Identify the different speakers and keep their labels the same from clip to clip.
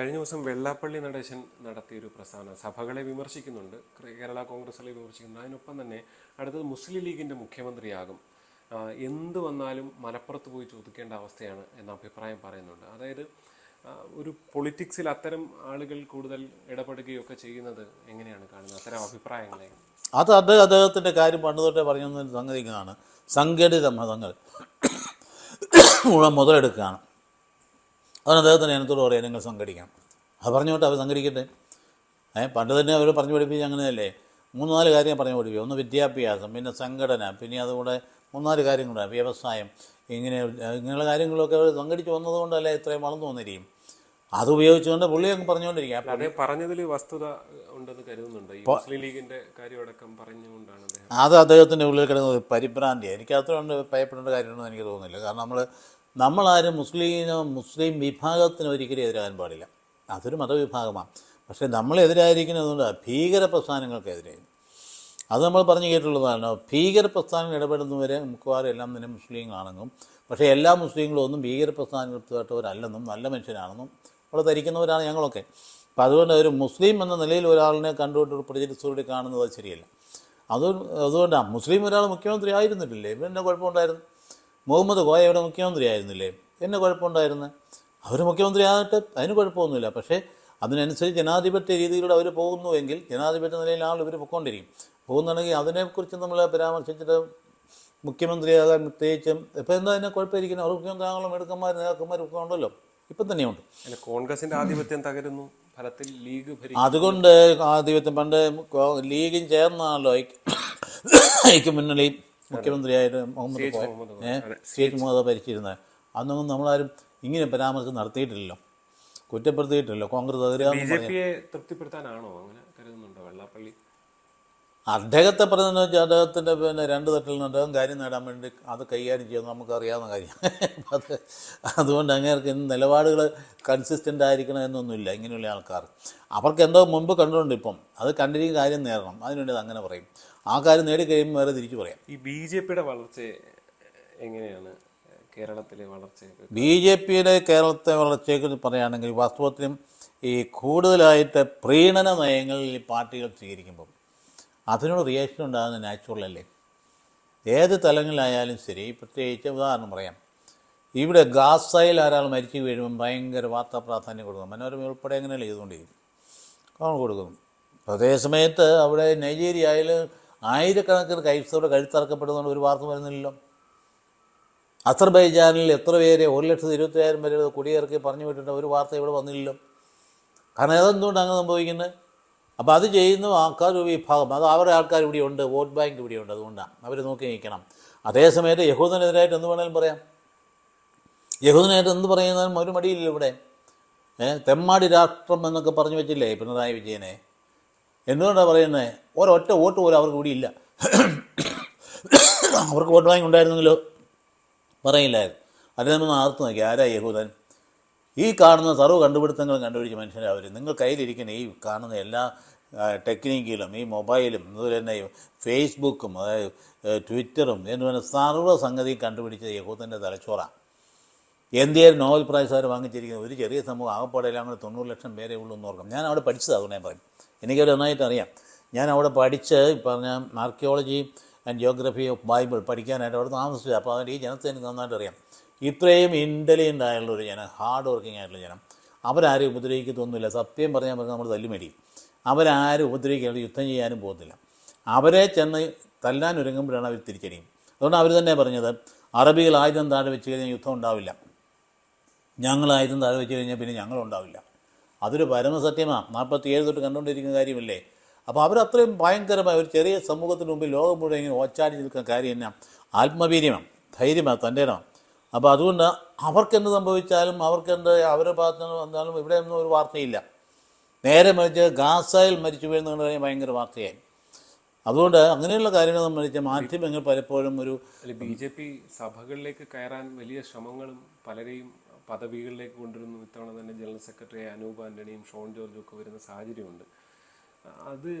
Speaker 1: കഴിഞ്ഞ ദിവസം വെള്ളാപ്പള്ളി നടേശൻ നടത്തിയൊരു പ്രസ്ഥാനം സഭകളെ വിമർശിക്കുന്നുണ്ട്. കേരള കോൺഗ്രസിലെ വിമർശിക്കുന്നുണ്ട്. അതിനൊപ്പം തന്നെ അടുത്തത് മുസ്ലിം ലീഗിന്റെ മുഖ്യമന്ത്രിയാകും. എന്ത് വന്നാലും മലപ്പുറത്ത് പോയി ചോദിക്കേണ്ട അവസ്ഥയാണ് എന്ന അഭിപ്രായം പറയുന്നുണ്ട്. അതായത് ഒരു പൊളിറ്റിക്സിൽ അത്തരം ആളുകൾ കൂടുതൽ ഇടപെടുകയൊക്കെ ചെയ്യുന്നത് എങ്ങനെയാണ് കാണുന്നത്? അത്തരം അഭിപ്രായങ്ങളെ.
Speaker 2: അത് അദ്ദേഹം അദ്ദേഹത്തിന്റെ കാര്യം പണ്ട് തൊട്ടേ പറഞ്ഞ സംഗതികളാണ് സംഘടിത മതങ്ങൾ മുതലെടുക്കുകയാണ്. അതാണ് അദ്ദേഹത്തിന് അതിനകത്തോട് പറയാം നിങ്ങൾ സംഘടിക്കണം. അത് പറഞ്ഞോട്ടെ അവർ സംഘടിക്കട്ടെ. ഏ പണ്ട് തന്നെ അവർ പറഞ്ഞു പഠിപ്പിച്ച് അങ്ങനെയല്ലേ? മൂന്ന് നാല് കാര്യം പറഞ്ഞു പഠിപ്പിക്കും. ഒന്ന് വിദ്യാഭ്യാസം പിന്നെ സംഘടന പിന്നെ അതുകൂടെ മൂന്നാൽ കാര്യങ്ങളുണ്ട് വ്യവസായം. ഇങ്ങനെ ഇങ്ങനെയുള്ള കാര്യങ്ങളൊക്കെ അവർ സംഘടിച്ച് വന്നതുകൊണ്ടല്ലേ ഇത്രയും വളർന്നു വന്നിരിക്കും. അത് ഉപയോഗിച്ചുകൊണ്ട് പുള്ളി അങ്ങ് പറഞ്ഞുകൊണ്ടിരിക്കുക
Speaker 1: പറഞ്ഞതിൽ വസ്തുത ഉണ്ടെന്ന് കരുതുന്നുണ്ട്. മുസ്ലിം ലീഗിന്റെ കാര്യമടക്കം പറഞ്ഞുകൊണ്ടാണ്
Speaker 2: അത് അദ്ദേഹത്തിന്റെ ഉള്ളിൽ കിടന്നത് പരിഭ്രാന്തി പരിഭ്രാന്തിയാണ് എനിക്ക് അത്രയുണ്ട് ഭയപ്പെടേണ്ട കാര്യമൊന്നും എനിക്ക് തോന്നുന്നില്ല. കാരണം നമ്മൾ നമ്മളാരും മുസ്ലിമിനോ മുസ്ലിം വിഭാഗത്തിനോ ഒരിക്കലും എതിരാകാൻ പാടില്ല. അതൊരു മതവിഭാഗമാണ്. പക്ഷേ നമ്മളെതിരായിരിക്കുന്നതുകൊണ്ട് ഭീകര പ്രസ്ഥാനങ്ങൾക്കെതിരെ അത് നമ്മൾ പറഞ്ഞു കേട്ടുള്ളതാണ് ഭീകര പ്രസ്ഥാനങ്ങൾ ഇടപെടുന്നവരെ മിക്കവാറും എല്ലാം തന്നെ മുസ്ലിങ്ങളാണെന്നും പക്ഷേ എല്ലാ മുസ്ലിങ്ങളും ഒന്നും ഭീകര പ്രസ്ഥാനത്തിൽപ്പെട്ടവരല്ലെന്നും നല്ല മനുഷ്യനാണെന്നും അവിടെ ധരിക്കുന്നവരാണ് ഞങ്ങളൊക്കെ. അപ്പോൾ അതുകൊണ്ട് ഒരു മുസ്ലിം എന്ന നിലയിൽ ഒരാളിനെ കണ്ടുകൊണ്ട് ഒരു പ്രചരിച്ചതോടെ കാണുന്നത് ശരിയല്ല. അത് അതുകൊണ്ടാണ് മുസ്ലിം ഒരാൾ മുഖ്യമന്ത്രി ആയിരുന്നിട്ടില്ലേ? പിന്നെ കുഴപ്പമുണ്ടായിരുന്നു? മുഹമ്മദ് ഗോയ ഇവിടെ മുഖ്യമന്ത്രി ആയിരുന്നില്ലേ എന്നെ കുഴപ്പമുണ്ടായിരുന്നു. അവർ മുഖ്യമന്ത്രി ആയിട്ട് അതിന് കുഴപ്പമൊന്നുമില്ല. പക്ഷേ അതിനനുസരിച്ച് ജനാധിപത്യ രീതിയിലൂടെ അവർ പോകുന്നുവെങ്കിൽ ജനാധിപത്യ നിലയിൽ ആൾ ഇവർ പൊയ്ക്കൊണ്ടിരിക്കും പോകുന്നുണ്ടെങ്കിൽ അതിനെക്കുറിച്ച് നമ്മൾ പരാമർശിച്ചിട്ട് മുഖ്യമന്ത്രിയാകാൻ പ്രത്യേകിച്ചും ഇപ്പം എന്താ അതിനെ കുഴപ്പമായിരിക്കുന്നത് അവർ മുഖ്യമന്ത്രി ആകുമ്പോൾ എടുക്കന്മാർ നേതാക്കന്മാരും ഒക്കെ ഉണ്ടല്ലോ. ഇപ്പം തന്നെയുണ്ട്.
Speaker 1: അല്ല കോൺഗ്രസിന്റെ ആധിപത്യം തകരുന്നു. ഫലത്തിൽ ലീഗ്
Speaker 2: അതുകൊണ്ട് ആധിപത്യം പണ്ട് ലീഗും ചേർന്നാണല്ലോ ഐക്യ മുന്നണി മുഖ്യമന്ത്രിയായിട്ട് മുഹമ്മദ് സി എച്ച് മുഹമ്മദ് ഭരിച്ചിരുന്നത്. അന്നൊന്നും നമ്മളാരും ഇങ്ങനെ പരാമർശം നടത്തിയിട്ടില്ലല്ലോ. കുറ്റപ്പെടുത്തിയിട്ടില്ലല്ലോ. കോൺഗ്രസ്
Speaker 1: അതിരാ തൃപ്തിപ്പെടുത്താനാണോ അങ്ങനെ കരുതുന്നുണ്ടോ? വെള്ളാപ്പള്ളി
Speaker 2: അദ്ദേഹത്തെ പറഞ്ഞതെന്ന് വെച്ചാൽ അദ്ദേഹത്തിന്റെ പിന്നെ രണ്ട് തട്ടിൽ നിന്ന് അദ്ദേഹം കാര്യം നേടാൻ വേണ്ടി അത് കൈകാര്യം ചെയ്യുന്നത് നമുക്കറിയാവുന്ന കാര്യം. അത് അതുകൊണ്ട് അങ്ങേർക്ക് നിലപാടുകൾ കൺസിസ്റ്റന്റ് ആയിരിക്കണം എന്നൊന്നുമില്ല. ഇങ്ങനെയുള്ള ആൾക്കാർ. അവർക്ക് എന്തോ മുമ്പ് കണ്ടിട്ടുണ്ട് ഇപ്പം. അത് കണ്ടിരിക്കുന്ന കാര്യം നേടണം. അതിനുവേണ്ടി അത് അങ്ങനെ പറയും. ആ കാര്യം നേടിക്കഴിയുമ്പോൾ വേറെ തിരിച്ചു പറയാം.
Speaker 1: ഈ ബി ജെ പിയുടെ വളർച്ച എങ്ങനെയാണ്? കേരളത്തിലെ വളർച്ച
Speaker 2: ബി ജെ പിയുടെ കേരളത്തെ വളർച്ചയെക്കുറിച്ച് പറയുകയാണെങ്കിൽ വാസ്തവത്തിലും ഈ കൂടുതലായിട്ട് പ്രീണന നയങ്ങളിൽ ഈ പാർട്ടികൾ സ്വീകരിക്കുമ്പം അതിനോട് റിയാക്ഷൻ ഉണ്ടാകുന്നത് നാച്ചുറൽ അല്ലേ? ഏത് തലങ്ങളിലായാലും ശരി. പ്രത്യേകിച്ച് ഉദാഹരണം പറയാം. ഇവിടെ ഗാസയിൽ ഒരാൾ മരിച്ചു വീഴുമ്പം ഭയങ്കര വാർത്താ പ്രാധാന്യം കൊടുക്കും മനോരമ ഉൾപ്പെടെ എങ്ങനെയല്ല ചെയ്തുകൊണ്ടിരിക്കും കാണാൻ കൊടുക്കും അതേസമയത്ത് അവിടെ നൈജീരിയയിൽ ആയിരക്കണക്കിന് കൈസോടെ കഴുത്തറക്കപ്പെടുന്നതുകൊണ്ട് ഒരു വാർത്ത വരുന്നില്ലല്ലോ. അസർബൈജാനിൽ എത്ര പേരെ ഒരു ലക്ഷത്തി ഇരുപത്തിയായിരം പേരെ കുടിയിറക്കി പറഞ്ഞു വിട്ടിട്ട് ഒരു വാർത്ത ഇവിടെ വന്നില്ലല്ലോ. കാരണം അതെന്തുകൊണ്ട് അങ്ങനെ സംഭവിക്കുന്നത്? അപ്പോൾ അത് ചെയ്യുന്ന ആൾക്കാർ ഒരു വിഭാഗം. അത് അവരുടെ ആൾക്കാർ ഇവിടെയുണ്ട് വോട്ട് ബാങ്ക് ഇവിടെ ഉണ്ട്. അതുകൊണ്ടാണ് അവർ നോക്കി നിൽക്കണം. അതേസമയത്ത് യഹൂദനെതിരായിട്ട് എന്ത് വേണേലും പറയാം. യഹൂദനായിട്ട് എന്ത് പറയുന്നതിനും ഒരു മടിയില്ല ഇവിടെ. തെമ്മാടി രാഷ്ട്രം എന്നൊക്കെ പറഞ്ഞു വെച്ചില്ലേ പിണറായി വിജയനെ? എന്തുകൊണ്ടാണ് പറയുന്നത് ഒരൊറ്റ വോട്ട് പോലും അവർക്ക് ഇവിടെ ഇല്ല. അവർക്ക് വോട്ട് ബാങ്ക് ഉണ്ടായിരുന്നെങ്കിലോ? പറയില്ലായിരുന്നു. അതിനെ നമ്മൾ ആർത്ത് നോക്കി ആരാ യഹൂദൻ? ഈ കാണുന്ന സർവ കണ്ടുപിടുത്തങ്ങളും കണ്ടുപിടിച്ച മനുഷ്യരെ അവർ നിങ്ങൾ കയ്യിലിരിക്കുന്ന ഈ കാണുന്ന എല്ലാ ടെക്നിക്കിലും ഈ മൊബൈലും അതുപോലെ തന്നെ ഫേസ്ബുക്കും അതായത് ട്വിറ്ററും എന്ന് പറഞ്ഞ സർവ സംഗതി കണ്ടുപിടിച്ച യഹൂദന്റെ തലച്ചോറാണ് ഇന്ത്യയിൽ നോബൽ അവർ വാങ്ങിച്ചിരിക്കുന്ന? ഒരു ചെറിയ സമൂഹം ആകപ്പാടെല്ലാം കൂടെ തൊണ്ണൂറ് ലക്ഷം പേരെ ഉള്ളൂ എന്ന് ഓർക്കാം ഞാൻ അവിടെ പഠിച്ചത് അതുകൊണ്ട് ഞാൻ പറയും. എനിക്കവർ നന്നായിട്ട് അറിയാം. ഞാൻ അവിടെ പഠിച്ച് പറഞ്ഞ archaeology and geography of Bible പഠിക്കാനായിട്ട് അവിടെ താമസിച്ചത്. അപ്പോൾ അതിന്റെ ഈ ജനത്തെ എനിക്ക് നന്നായിട്ട് അറിയാം. ഇത്രയും ഇന്റലിജന്റ് ആയുള്ള ഒരു ജനം ഹാർഡ് വർക്കിംഗ് ആയിട്ടുള്ള ജനം. അവരാരും ഉപദ്രവിക്കത്തൊന്നുമില്ല. സത്യം പറഞ്ഞാൽ പറഞ്ഞാൽ നമ്മൾ തല്ലുമേടിയും അവരാരും ഉപദ്രവിക്കാതെ യുദ്ധം ചെയ്യാനും പോകുന്നില്ല അവരെ ചെന്ന് തല്ലാൻ ഒരുങ്ങുമ്പോഴാണ് അവർ തിരിച്ചടിയും. അതുകൊണ്ട് അവർ തന്നെ പറഞ്ഞത് അറബികൾ ആയുധം താഴെ വെച്ച് കഴിഞ്ഞാൽ യുദ്ധം ഉണ്ടാവില്ല. ഞങ്ങൾ ആയുധം താഴെ വെച്ച് കഴിഞ്ഞാൽ പിന്നെ ഞങ്ങളുണ്ടാവില്ല അതൊരു പരമസത്യമാണ് നാൽപ്പത്തി ഏഴ് തൊട്ട് കണ്ടുകൊണ്ടിരിക്കുന്ന കാര്യമല്ലേ? അപ്പോൾ അവരത്രയും ഭയങ്കരമായ ഒരു ചെറിയ സമൂഹത്തിന് മുമ്പിൽ ലോകം മുഴുവൻ ഇങ്ങനെ ഓച്ചാടി നിൽക്കുന്ന കാര്യം എന്നാ? ആത്മവീര്യമാണ് ധൈര്യമാണ് തന്റെ ഇടമാണ് അപ്പോൾ അതുകൊണ്ട് അവർക്കെന്ത് സംഭവിച്ചാലും അവർക്കെന്ത് അവരുടെ ഭാഗത്ത് നിന്ന് വന്നാലും ഇവിടെ ഒന്നും ഒരു വാർത്തയില്ല. നേരെ മറിച്ച് ഗാസയിൽ മരിച്ചു വീഴുന്ന കഴിഞ്ഞാൽ ഭയങ്കര വാർത്തയായി. അതുകൊണ്ട് അങ്ങനെയുള്ള കാര്യങ്ങൾ സംബന്ധിച്ച് മാധ്യമങ്ങൾ പലപ്പോഴും ഒരു
Speaker 1: ബി ജെ പി സഭകളിലേക്ക് കയറാൻ വലിയ ശ്രമങ്ങളും പലരെയും പദവികളിലേക്ക് കൊണ്ടുവരുന്നു. ഇത്തവണ തന്നെ ജനറൽ സെക്രട്ടറി അനൂപ് ആന്റണിയും ഷോൺ ജോർജും ഒക്കെ വരുന്ന സാഹചര്യമുണ്ട്. അത്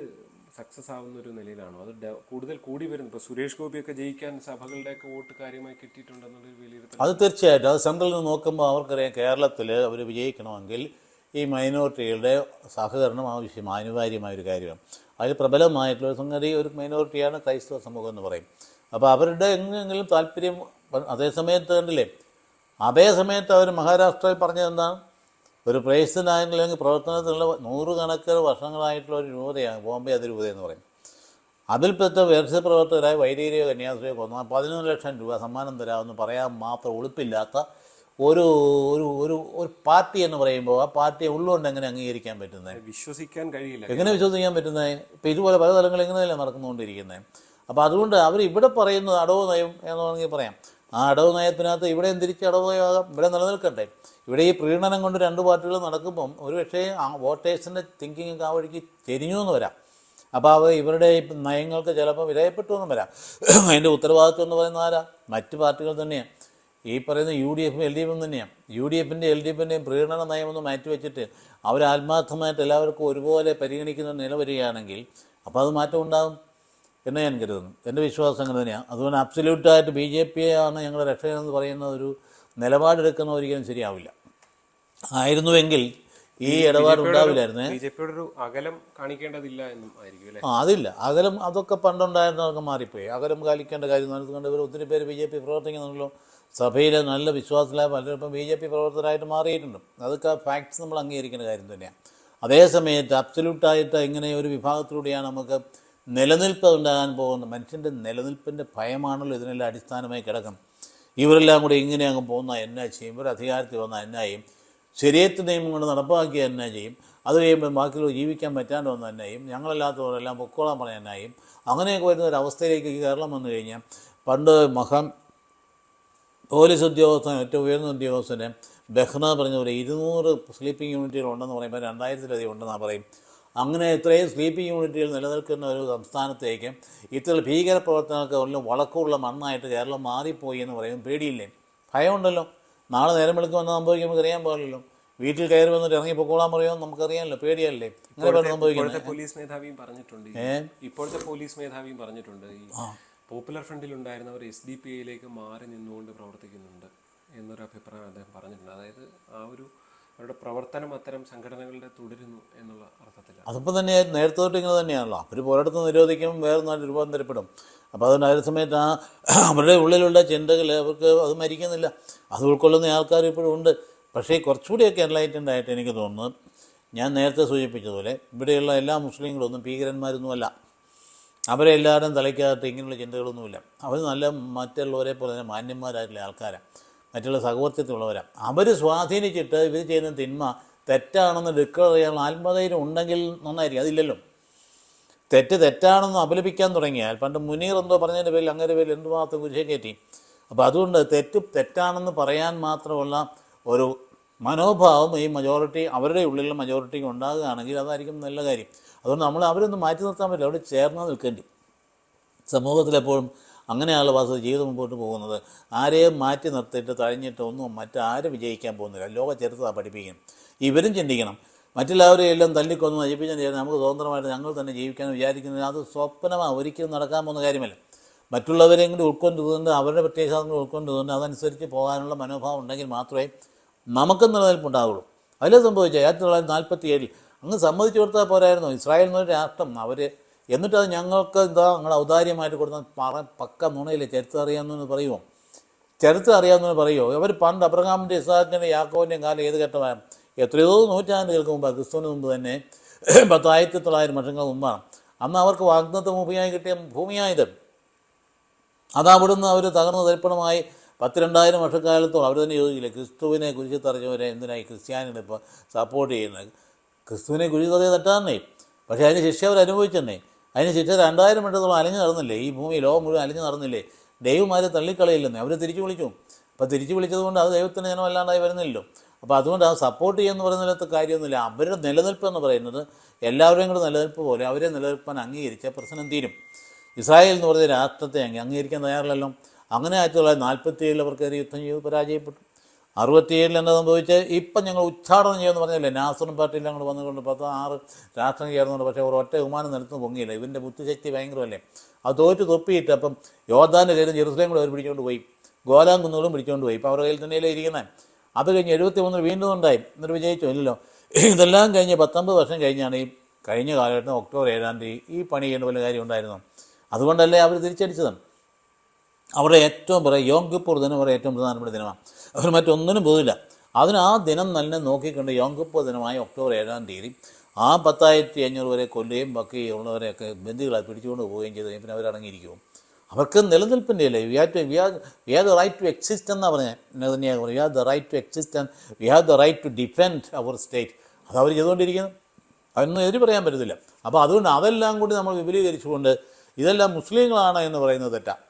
Speaker 1: സക്സസ് ആവുന്ന ഒരു നിലയിലാണോ? അത് കൂടുതൽ കൂടി വരുന്നു ഇപ്പൊ സുരേഷ് ഗോപിയൊക്കെ ജയിക്കാൻ സഭകളുടെയൊക്കെ വോട്ട് കാര്യമായി കിട്ടിയിട്ടുണ്ടെന്നുള്ളൊരു വിലയിരുത്തൽ
Speaker 2: അത് തീർച്ചയായിട്ടും. അത് സെൻട്രലിൽ നിന്ന് നോക്കുമ്പോൾ അവർക്കറിയാം കേരളത്തിൽ അവർ വിജയിക്കണമെങ്കിൽ ഈ മൈനോറിറ്റികളുടെ സഹകരണം ആവശ്യം അനിവാര്യമായ ഒരു കാര്യമാണ് അതിൽ പ്രബലമായിട്ടുള്ള സംഗതി ഒരു മൈനോറിറ്റിയാണ് ക്രൈസ്തവ സമൂഹം എന്ന് പറയും. അപ്പോൾ അവരുടെ എങ്ങനെയെങ്കിലും താല്പര്യം അതേ സമയത്ത് കണ്ടില്ലേ? അതേ സമയത്ത് അവർ മഹാരാഷ്ട്രയിൽ പറഞ്ഞത് എന്താണ് ഒരു പ്രേസിനായെങ്കിൽ പ്രവർത്തനത്തിലുള്ള നൂറുകണക്കിന് വർഷങ്ങളായിട്ടുള്ള ഒരു രൂപതയാണ് ബോംബെ അതിരൂപത എന്ന് പറയും അതിൽപ്പെട്ട വ്യവസായ പ്രവർത്തകരായ വൈദികരെയോ കന്യാസ്ത്രീയോ കൊന്ന പതിനൊന്ന് ലക്ഷം രൂപ സമ്മാനം തരാമെന്ന് പറയാൻ മാത്രം ഉളുപ്പില്ലാത്ത ഒരു ഒരു ഒരു ഒരു പാർട്ടി എന്ന് പറയുമ്പോൾ ആ പാർട്ടിയെ ഉള്ളുകൊണ്ട് എങ്ങനെ അംഗീകരിക്കാൻ പറ്റുന്നത്
Speaker 1: വിശ്വസിക്കാൻ കഴിയില്ല.
Speaker 2: എങ്ങനെ വിശ്വസിക്കാൻ പറ്റുന്നത് ഇപ്പം ഇതുപോലെ പല തലങ്ങളിൽ എങ്ങനെയല്ല നടന്നുകൊണ്ടിരിക്കുന്നത് അപ്പോൾ അതുകൊണ്ട് അവർ ഇവിടെ പറയുന്നത് അടവ് നയം എന്ന് വേണമെങ്കിൽ പറയാം. ആ അടവ് നയത്തിനകത്ത് ഇവിടെയും തിരിച്ച് അടവ് നയമാകാം? ഇവിടെ നിലനിൽക്കട്ടെ ഇവിടെ ഈ പ്രീണനം കൊണ്ട് രണ്ട് പാർട്ടികൾ നടക്കുമ്പം ഒരുപക്ഷേ ആ വോട്ടേഴ്സിന്റെ തിങ്കിങ് ആ വഴിക്ക് ചെരിഞ്ഞു എന്ന് വരാം. അപ്പോൾ അവ ഇവരുടെ നയങ്ങൾക്ക് ചിലപ്പോൾ വിധേയപ്പെട്ടു എന്നും വരാം. അതിന്റെ ഉത്തരവാദിത്വം എന്ന് പറയുന്ന ആരാ? മറ്റ് പാർട്ടികൾ തന്നെയാണ് ഈ പറയുന്ന യു ഡി എഫും എൽ ഡി എഫും തന്നെയാണ് യു ഡി എഫിന്റെ എൽ ഡി എഫിന്റെയും പ്രീണന നയമൊന്ന് മാറ്റിവെച്ചിട്ട് അവർ ആത്മാർത്ഥമായിട്ട് എല്ലാവർക്കും ഒരുപോലെ പരിഗണിക്കുന്ന നില വരികയാണെങ്കിൽ അപ്പോൾ അത് മാറ്റം ഉണ്ടാകും എന്ന് ഞാൻ കരുതുന്നു. എന്റെ വിശ്വാസം അങ്ങനെ തന്നെയാണ്. അതുകൊണ്ട് അബ്സല്യൂട്ടായിട്ട് ബി ജെ പിയെ ആണ് ഞങ്ങൾ രക്ഷകനെന്ന് പറയുന്ന ഒരു നിലപാടെടുക്കുന്ന ഒരിക്കലും ശരിയാവില്ല. ആയിരുന്നുവെങ്കിൽ ഈ ഇടപാട് ഉണ്ടാവില്ലായിരുന്നു?
Speaker 1: ബി ജെ പിയുടെ ഒരു അകലം കാണിക്കേണ്ടതില്ല എന്നും ആയിരിക്കും
Speaker 2: ആ അതില്ല. അകലം അതൊക്കെ പണ്ടുണ്ടായിരുന്നതൊക്കെ മാറിപ്പോയി. അകലം കാലിക്കേണ്ട കാര്യം അതുകൊണ്ട് ഇവർ ഒത്തിരി പേര് ബി ജെ പി പ്രവർത്തിക്കുന്നുണ്ടല്ലോ. സഭയിലെ നല്ല വിശ്വാസത്തിലായ പലരും ഇപ്പം ബി ജെ പി പ്രവർത്തകരായിട്ട് മാറിയിട്ടുണ്ട്. അതൊക്കെ ഫാക്ട്സ് നമ്മൾ അംഗീകരിക്കേണ്ട കാര്യം തന്നെയാണ്. അതേസമയത്ത് അബ്സല്യൂട്ടായിട്ട് ഇങ്ങനെ ഒരു വിഭാഗത്തിലൂടെയാണ് നമുക്ക് നിലനിൽപ്പ് ഉണ്ടാകാൻ പോകുന്ന മനുഷ്യന്റെ നിലനിൽപ്പിന്റെ ഭയമാണല്ലോ ഇതിനെല്ലാം അടിസ്ഥാനമായി കിടക്കുന്നത്. ഇവരെല്ലാം കൂടി ഇങ്ങനെ അങ്ങ് പോകുന്ന എന്നാ ചെയ്യും? ഇവർ അധികാരത്തിൽ വന്നാൽ എന്നാ ചെയ്യും? ശരീരത്തിന്റെ നിയമം കൊണ്ട് നടപ്പാക്കിയ എന്നാ ചെയ്യും? അത് കഴിയുമ്പോൾ ബാക്കിയുള്ളവർ ജീവിക്കാൻ പറ്റാണ്ട് വന്ന എന്നാ ചെയ്യും? ഞങ്ങളല്ലാത്തവരെല്ലാം പൊക്കോളാൻ പറഞ്ഞ എന്നാ ചെയ്യും? അങ്ങനെയൊക്കെ വരുന്ന ഒരു അവസ്ഥയിലേക്ക് കേരളം വന്നു കഴിഞ്ഞാൽ പണ്ട് മഹാൻ പോലീസ് ഉദ്യോഗസ്ഥൻ ഏറ്റവും ഉയർന്ന ഉദ്യോഗസ്ഥന് ബെഹ്ന പറഞ്ഞ പോലെ ഇരുന്നൂറ് സ്ലീപ്പിംഗ് യൂണിറ്റുകൾ ഉണ്ടെന്ന് പറയുമ്പോൾ രണ്ടായിരത്തിലധികം ഉണ്ടെന്നാണ് പറയും അങ്ങനെ ഇത്രയും സ്ലീപ്പിംഗ് യൂണിറ്റുകൾ നിലനിൽക്കുന്ന ഒരു സംസ്ഥാനത്തേക്ക് ഇത്ര ഭീകര പ്രവർത്തനങ്ങൾക്ക് ഒന്നും വളക്കമുള്ള മണ്ണായിട്ട് കേരളം മാറിപ്പോയി എന്ന് പറയുമ്പോൾ പേടിയില്ലേ? ഭയമുണ്ടല്ലോ. നാളെ നേരം വെളുക്ക് വന്ന് സംഭവിക്കുമ്പോൾ നമുക്ക് അറിയാൻ പാടില്ലല്ലോ. വീട്ടിൽ കയറി വന്നിട്ട് ഇറങ്ങി പൊക്കോളാൻ പറയുമോ നമുക്കറിയാമല്ലോ. പേടിയല്ലേ?
Speaker 1: ഇപ്പോഴത്തെ പോലീസ് മേധാവിയും പറഞ്ഞിട്ടുണ്ട് ഇപ്പോഴത്തെ പോലീസ് മേധാവിയും പറഞ്ഞിട്ടുണ്ട് പോപ്പുലർ ഫ്രണ്ടിൽ ഉണ്ടായിരുന്നവർ എസ് ഡി പി ഐയിലേക്ക് മാറി നിന്നുകൊണ്ട് പ്രവർത്തിക്കുന്നുണ്ട് എന്നൊരു അഭിപ്രായം അദ്ദേഹം പറഞ്ഞിട്ടുണ്ട്. അതായത് ആ ഒരു അവരുടെ പ്രവർത്തനം അത്തരം സംഘടനകളുടെ തുടരുന്നു എന്നുള്ള അർത്ഥത്തിലാണ്.
Speaker 2: അതിപ്പോൾ തന്നെ നേരത്തെ തൊട്ട് ഇങ്ങനെ തന്നെയാണല്ലോ. അവർ ഒരിടത്ത് നിരോധിക്കും വേറെ നാട്ടിൽ രൂപാന്തരപ്പെടും. അപ്പോൾ അതുകൊണ്ട് അതേ സമയത്ത് ആ അവരുടെ ഉള്ളിലുള്ള ചിന്തകൾ അവർക്ക് അത് മരിക്കുന്നില്ല. അത് ഉൾക്കൊള്ളുന്ന ആൾക്കാർ ഇപ്പോഴും ഉണ്ട്. പക്ഷേ കുറച്ചുകൂടിയൊക്കെ എൻലൈറ്റൻഡ് ആയിട്ട് എനിക്ക് തോന്നുന്നത് ഞാൻ നേരത്തെ സൂചിപ്പിച്ചതുപോലെ ഇവിടെയുള്ള എല്ലാ മുസ്ലിങ്ങളൊന്നും ഭീകരന്മാരൊന്നുമല്ല. അവരെ എല്ലാവരും തലയ്ക്കകത്ത് ഇങ്ങനെയുള്ള ചിന്തകളൊന്നുമില്ല. അവർ നല്ല മറ്റുള്ളവരെ പോലെ തന്നെ മാന്യന്മാരായിട്ടുള്ള ആൾക്കാരാണ് മറ്റുള്ള സഹവർത്തിത്വമുള്ളവരാ അവർ സ്വാധീനിച്ചിട്ട് ഇവർ ചെയ്യുന്ന തിന്മ തെറ്റാണെന്ന് ഡിക്ലെയർ ചെയ്യാനുള്ള ആത്മധൈര്യം ഉണ്ടെങ്കിൽ നന്നായിരിക്കും. അതില്ലല്ലോ. തെറ്റ് തെറ്റാണെന്ന് അപലപിക്കാൻ തുടങ്ങിയാൽ പണ്ട് മുനീർ എന്തോ പറഞ്ഞതിന്റെ പേരിൽ അങ്ങനെ പേരിൽ എന്തുമാത്രം കുരിശെ കയറ്റി. അപ്പോൾ അതുകൊണ്ട് തെറ്റ് തെറ്റാണെന്ന് പറയാൻ മാത്രമുള്ള ഒരു മനോഭാവം ഈ മജോറിറ്റി അവരുടെ ഉള്ളിലുള്ള മജോറിറ്റിക്ക് ഉണ്ടാകുകയാണെങ്കിൽ അതായിരിക്കും നല്ല കാര്യം. അതുകൊണ്ട് നമ്മൾ അവരൊന്നും മാറ്റി നിർത്താൻ പറ്റില്ല. അവിടെ ചേർന്ന് നിൽക്കേണ്ടി. സമൂഹത്തിലെപ്പോഴും അങ്ങനെയുള്ള വാസ്തു ജീവിതം മുമ്പോട്ട് പോകുന്നത്. ആരെയും മാറ്റി നിർത്തിയിട്ട് തഴഞ്ഞിട്ട് ഒന്നും മറ്റാരും വിജയിക്കാൻ പോകുന്നില്ല. ലോക ചരിത്രത പഠിപ്പിക്കണം ഇവരും ചിന്തിക്കണം. മറ്റുള്ളവരെ എല്ലാം തല്ലിക്കൊന്ന് നശിപ്പിച്ചാൽ നമുക്ക് സ്വതന്ത്രമായിട്ട് ഞങ്ങൾ തന്നെ ജീവിക്കാൻ വിചാരിക്കുന്നത് അത് സ്വപ്നമാണ് ഒരിക്കലും നടക്കാൻ പോകുന്ന കാര്യമല്ല. മറ്റുള്ളവരെങ്കിലും കൂടി ഉൾക്കൊണ്ടുകൊണ്ട് അവരുടെ പ്രത്യേകതകൾ ഉൾക്കൊണ്ടുകൊണ്ട് അതനുസരിച്ച് പോകാനുള്ള മനോഭാവം ഉണ്ടെങ്കിൽ മാത്രമേ നമുക്ക് നിലനിൽപ്പുണ്ടാവുള്ളൂ. അതിലെ സംഭവിച്ചത് ആയിരത്തി തൊള്ളായിരത്തി നാൽപ്പത്തി ഏഴിൽ അങ്ങ് സമ്മതിച്ചു കൊടുത്താൽ പോരായിരുന്നു. ഇസ്രായേൽ എന്നൊരു രാഷ്ട്രം. അവർ എന്നിട്ട് അത് ഞങ്ങൾക്ക് എന്താ നിങ്ങൾ ഔദാര്യമായിട്ട് കൊടുത്ത പറ പക്ക നുണയില്ലേ? ചരിത്രം അറിയാമെന്ന് പറയുമോ ചരിത്രം അറിയാമെന്ന് പറയുമോ അവർ പണ്ട് അബ്രഹാമിന്റെ ഇസാഖിന്റെ യാക്കോവിന്റെയും കാലം ഏത് ഘട്ടമാണ് എത്രയോ നൂറ്റാണ്ടുകൾക്ക് മുമ്പ് ക്രിസ്തുവിന് മുമ്പ് തന്നെ പത്തായിരത്തി തൊള്ളായിരം വർഷങ്ങൾ മുമ്പാണ്. അന്ന് അവർക്ക് വാഗ്ദത്ത ഭൂമിയായി കിട്ടിയ ഭൂമിയായത്. അത് അവിടുന്ന് അവർ തകർന്ന തരിപ്പണമായി പത്ത് രണ്ടായിരം വർഷക്കാലത്തോളം അവർ തന്നെ ചോദിക്കില്ലേ ക്രിസ്തുവിനെ കുരിശി തറഞ്ഞവരെ എന്തിനായി ക്രിസ്ത്യാനികൾ ഇപ്പോൾ സപ്പോർട്ട് ചെയ്യുന്നത്? ക്രിസ്തുവിനെ കുരിശി തറയെ തെറ്റാന്നേ. പക്ഷേ അതിന് ശിക്ഷ അവർ അനുഭവിച്ചെന്നേ അതിന് ശിക്ഷ രണ്ടായിരം മീറ്റർ അലിഞ്ഞു നടന്നില്ലേ? ഈ ഭൂമി ലോകം മുഴുവൻ അലിഞ്ഞു നടന്നില്ലേ? ദൈവമാരെ തള്ളിക്കളയില്ലെന്നേ. അവർ തിരിച്ചു വിളിച്ചു അപ്പോൾ തിരിച്ചു വിളിച്ചതുകൊണ്ട് അത് ദൈവത്തിന് ജനമല്ലാണ്ടായി വരുന്നില്ലല്ലോ. അപ്പോൾ അതുകൊണ്ട് ആ സപ്പോർട്ട് ചെയ്യുമെന്ന് പറയുന്നതിലത്തെ കാര്യമൊന്നുമില്ല. അവരുടെ നിലനിൽപ്പ് എന്ന് പറയുന്നത് എല്ലാവരും കൂടെ നിലനിൽപ്പ് പോലെ അവരെ നിലനിൽപ്പാൻ അംഗീകരിച്ച പ്രശ്നം തീരും. ഇസ്രായേൽ എന്ന് പറഞ്ഞ രാഷ്ട്രത്തെ അംഗീകരിക്കാൻ തയ്യാറില്ലല്ലോ. അങ്ങനെ ആയിരത്തി തൊള്ളായിരത്തി നാൽപ്പത്തി ഏഴിൽ അവർക്കെതിരെ യുദ്ധം ചെയ്ത് പരാജയപ്പെട്ടു. അറുപത്തിയേഴിൽ എന്താ സംഭവിച്ച്? ഇപ്പം ഞങ്ങൾ ഉച്ചാടനം ചെയ്യുമെന്ന് പറഞ്ഞില്ലേ? നാസറും പാർട്ടിയിൽ അങ്ങോട്ട് വന്നുകൊണ്ട് പത്ത് ആറ് രാഷ്ട്രം ചേർന്നുകൊണ്ട് പക്ഷേ ഒരു ഒറ്റ വിമാനം നിലത്ത് പൊങ്ങിയില്ല. ഇവന്റെ ബുദ്ധിശക്തി ഭയങ്കരമല്ലേ? അത് തോറ്റ് തൊപ്പിയിട്ട് അപ്പം യോദ്ധാന്റെ കയ്യിൽ ജെറുസലേം കൂടെ അവർ പിടിച്ചുകൊണ്ട് പോയി. ഗോലാം കുന്നുകളും പിടിച്ചുകൊണ്ട് പോയി. ഇപ്പോൾ അവരുടെ കയ്യിൽ തന്നെയല്ലേ ഇരിക്കുന്നത് അത് കഴിഞ്ഞ് എഴുപത്തി മൂന്നിൽ വീണ്ടും ഉണ്ടായി. എന്നിട്ട് വിജയിച്ചു. ഇല്ലല്ലോ. ഇതെല്ലാം കഴിഞ്ഞ് പത്തൊമ്പത് വർഷം കഴിഞ്ഞാണ് ഈ കഴിഞ്ഞ കാലഘട്ടം ഒക്ടോബർ ഏഴാം തീയതി ഈ പണി ചെയ്യേണ്ട വല്ല കാര്യം ഉണ്ടായിരുന്നു? അതുകൊണ്ടല്ലേ അവർ തിരിച്ചടിച്ചത്? അവരുടെ ഏറ്റവും പറയുക യോം കിപ്പൂർ ദിനം അവരുടെ ഏറ്റവും പ്രധാനപ്പെട്ട ദിനമാണ്. അവർ മറ്റൊന്നിനും പോകില്ല. അതിന് ആ ദിനം തന്നെ നോക്കിക്കൊണ്ട് യോം കിപ്പൂർ ദിനമായ ഒക്ടോബർ ഏഴാം തീയതി. ആ പത്തായിരത്തി അഞ്ഞൂറ് വരെ കൊല്ലുകയും ബാക്കി ഉള്ളവരെയൊക്കെ ബന്ദികളായി പിടിച്ചുകൊണ്ട് പോവുകയും ചെയ്ത് പിന്നെ അവരടങ്ങിയിരിക്കും അവർക്ക് നിലനിൽപ്പിന്റെ അല്ലേ we have to we have we have the right to exist എന്നാണ് പറഞ്ഞത് we have the right to exist and we have the right to defend our state അത് അവർ ചെയ്തുകൊണ്ടിരിക്കുന്നു. അതൊന്നും എതിര് പറയാൻ പറ്റത്തില്ല. അപ്പോൾ അതുകൊണ്ട് അതെല്ലാം കൂടി നമ്മൾ വിപുലീകരിച്ചുകൊണ്ട് ഇതെല്ലാം മുസ്ലിങ്ങളാണ് എന്ന് പറയുന്നത് തെറ്റാണ്